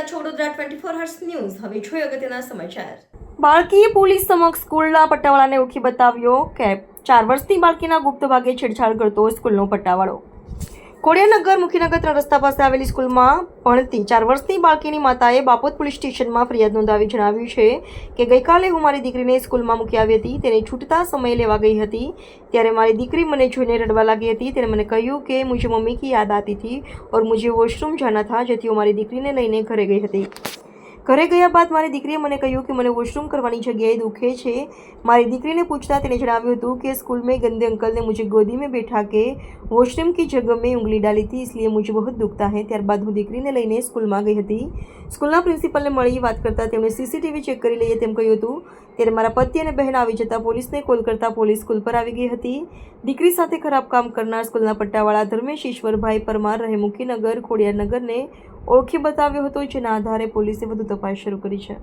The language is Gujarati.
ટ્વેન્ટી ફોર હર્સ ન્યૂઝ હવે જોઈએ અગત્યના સમાચાર. બાળકીએ પોલીસ સમક્ષ સ્કૂલના પટ્ટાવાળાને ઓળખી બતાવ્યો કે ચાર વર્ષની બાળકીના ગુપ્ત ભાગે છેડછાડ કરતો સ્કૂલનો પટ્ટાવાળો કોડિયાનગર મુખીનગર રસ્તા પાસે આવેલી સ્કૂલમાં ભણતી ચાર વર્ષની બાળકીની માતાએ બાપોદ પોલીસ સ્ટેશનમાં ફરિયાદ નોંધાવી જણાવ્યું છે કે ગઈકાલે હું મારી દીકરીને સ્કૂલમાં મૂકી આવી હતી, તેને છૂટતા સમયે લેવા ગઈ હતી. ત્યારે મારી દીકરી મને જોઈને રડવા લાગી હતી. તેણે મને કહ્યું કે મુજે મમ્મી કી યાદ આતી હતી ઓર મુજે વોશરૂમ જાના થા, જેથી હું મારી દીકરીને લઈને ઘરે ગઈ હતી. ઘરે ગયા બાદ મારી દીકરીએ મને કહ્યું કે મને વોશરૂમ કરવાની જગ્યાએ દુખે છે મારી દીકરીને પૂછતા તેને જણાવ્યું હતું कि स्कूल में गंदे अंकल ने मुझे गोदी में बैठा के वॉशरूम की जगह में उंगली डाली थी इसलिए मुझे बहुत दुखता है ત્યારબાદ હું દીકરીને લઈને સ્કૂલમાં ગઈ હતી સ્કૂલના પ્રિન્સિપલને મળી વાત કરતાં તેમણે સીસીટીવી ચેક કરી લઈએ તેમ કહ્યું હતું ત્યારે મારા પતિ અને બહેન આવી જતાં પોલીસને કોલ કરતાં પોલીસ સ્કૂલ પર આવી ગઈ હતી. દીકરી સાથે ખરાબ કામ કરનાર સ્કૂલના પટ્ટાવાળા ધર્મેશ ઈશ્વરભાઈ પરમાર રહે મુખીનગર ખોડિયારનગરને ઓળખી બતાવ્યો હતો, જેના આધારે પોલીસે વધુ તપાસ શરૂ કરી છે.